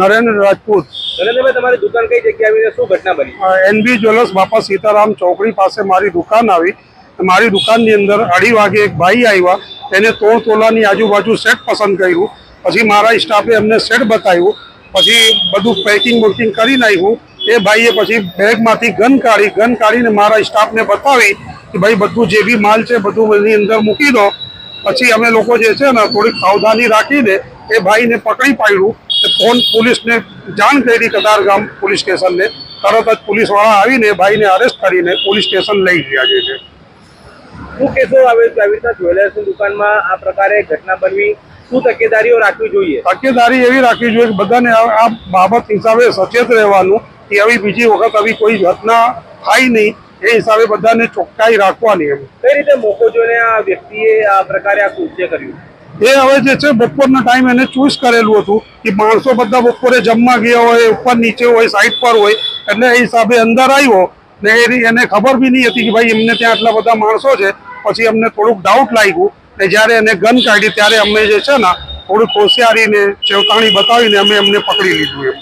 નરેન્દ્ર રાજપૂત. નરેન્દ્રભાઈ તમારી દુકાન કઈ જગ્યાએ આવીને શું ઘટના બની? એનબી જ્વેલર્સ બાપા સીતારામ ચોકડી પાસે મારી દુકાન આવી. મારી દુકાનની અંદર અઢી વાગે એક ભાઈ આવ્યા. એને તોળ તોલાની આજુબાજુ સેટ પસંદ કર્યું. પછી મારા સ્ટાફે અમને સેટ બતાવ્યું. પછી બધું પેકિંગ બુકિંગ કરી નાખ્યું એ ભાઈએ પછી બેગમાંથી ગન કાઢી ગન કાઢીને મારા સ્ટાફને બતાવી કે ભાઈ બધું જે બી માલ છે બધું એની અંદર મૂકી દો. પછી અમે લોકો જે છે ને થોડીક સાવધાની રાખીને એ ભાઈને પકડી પાડ્યું. ફોન પોલીસને જાણ કરી કતારગામ પોલીસ સ્ટેશનને? તરત જ પોલીસવાળા આવીને ભાઈને અરેસ્ટ કરીને પોલીસ સ્ટેશન લઈ ગયા જે છે. શું કહેશો આવે આવી રીતના જ્વેલર્સની દુકાનમાં આ પ્રકારે ઘટના બનવી શું તકેદારીઓ રાખવી જોઈએ? તકેદારી એવી રાખવી જોઈએ કે બધાને આ આ બાબત હિસાબે સચેત રહેવાનું કે આવી બીજી વખત આવી કોઈ ઘટના થાય નહીં એ હિસાબે બધાને ચોખ્ખાઈ રાખવાની એમ. કઈ રીતે મોકો જોઈને આ વ્યક્તિએ આ પ્રકારે આ કૃત્ય કર્યું? એ હવે જે છે બપોરનો ટાઈમ એને ચૂઝ કરેલું હતું કે માણસો બધા બપોરે જમવા ગયા હોય, ઉપર નીચે હોય સાઈડ પર હોય, એટલે એ હિસાબે અંદર આવ્યો ને એને ખબર બી નહીં હતી કે ભાઈ એમને ત્યાં આટલા બધા માણસો છે. પછી અમને થોડુંક ડાઉટ લાગ્યું ને જ્યારે એને ગન કાઢી ત્યારે અમે જે છે ને થોડુંક હોશિયારીને ચેવતાણી બતાવીને અમે એમને પકડી લીધું એમ.